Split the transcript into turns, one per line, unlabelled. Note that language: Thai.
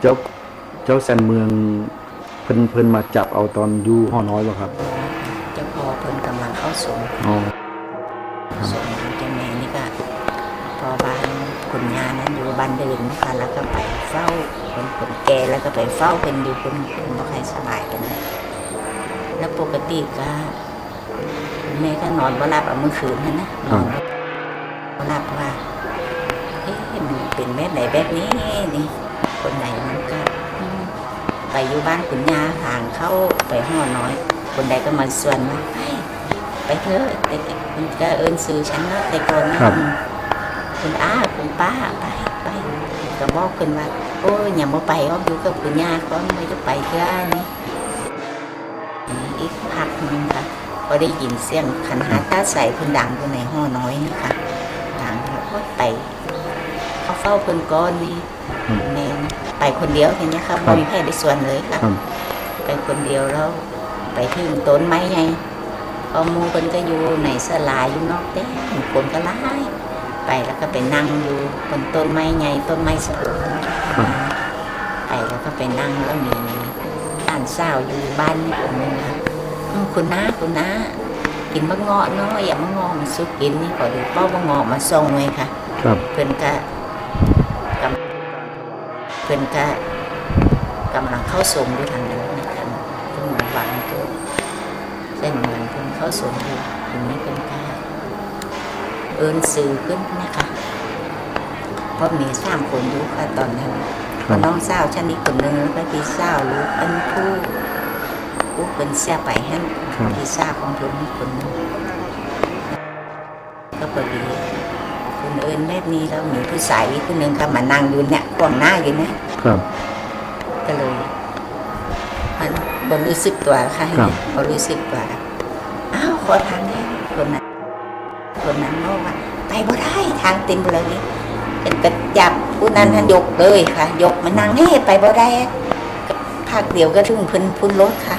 เจ้าเจ้าแซนเมืองเพิ่นเพิ่นมาจับเอาตอนอยู่ห่อน้อยบ่ครับ
เจ้าพ่อเพิ่นกำลังเข้าสง
อ๋อ
สงเจ้าแม่นี่ก็พอบ้านคุณยานั้นอยู่บ้านเดินนะคะแล้วก็ไปเฝ้าคนคนแก่แล้วก็ไปเฝ้าเป็นอยู่คนคนบ่ใครสบายกันเลยแล้วปกติก็แม่ก็นอนบ่หลับเอาเมื่อคืนนั่นนะนอนบ่หลับว่าเอ๊ะมันเป็นแบบไหนแบบนี้นี่ คนไหนมันก็อืมไปอยู่บ้านคุณยาห่างเข้าไปห้อน้อย คนใดก็มาชวนว่าไปไปเถอะแต่มันก็เอินซื้อฉันเนาะแต่ก่อนนะครับคุณอาคุณป้าไปไปก็บอกคนว่าโอ้ยอย่ามาไปอ้อมอยู่กับคุณย่าก็ไม่จะไปเพื่ออันนี้อีกพักหนึงค่ะก็ได้ยินเสียงขันหาตาใส่คุณดังอยู่ในห้อน้อยนะคะดังแล้วก็ไปเขาเฝ้าคนก้อนนี่
อืม
แม่นะ ไปคนเดียวเห็นไหมครับ
ครับ
ไม่มีแพทย์ได้ส่วนเลยค่ะ
ครับ
ไปคนเดียวแล้วไปถึงต้นไม้ไงพอหมูคนก็อยู่ในสลายอยู่นอกเต้คนก็ไล่ไปแล้วก็ไปนั่งอยู่บนต้นไม้ไงต้นไม้สูง
ครับ
ไปแล้วก็ไปนั่งแล้วมีอ่านเศร้าวอยู่บ้านนี่คนนึงครับอืมคุณน้าคุณน้ากินมะเงาะเนาะอย่ามะเงาะมาซุกกินนี่ขอดูเป้ามะเงาะมาส่งเลยค่ะ
ครับ
เพื่อนก็กำเพื่อนก็กำลังเข้าส่งอยู่ทางนั้นนะครับเพิ่งมาฟังตัวเส้นเหมือนเพิ่นเข้าส่งอยู่ตรงนี้เพิ่นก็เอินสื่อขึ้นนะคะเพราะมีสามคนอยู่ค่ะตอนนั้นน้องสาวฉันอีกคนหนึ่งแล้วก็พี่สาวลูกอันผู้ผู้เป็นเสียไปให้
ครับ
พี่สาวของเพิ่นอีกคนหนึงก็พอดี คนอื่นแบบนี้แล้วมีผู้ชายอีกคนหนึ่งก็มานั่งอยู่เนี่ยกวางหน้าอยู่เนี่ย
ครับ
ก็เลยมันบนรู้สึกตัวค่ะ
ครับ
บนรู้สึกตัวอ้าวขอทางนี้คนนั้นคนนั้นบอกว่าไปบ่ได้ทางเต็มเลยนี่เป็นกระจับผู้นั้นท่านยกเลยค่ะ ยกมานั่งเฮ้ไปบ่ได้พักเดียวก็ถึงเพิ่นพุ่นรถค่ะ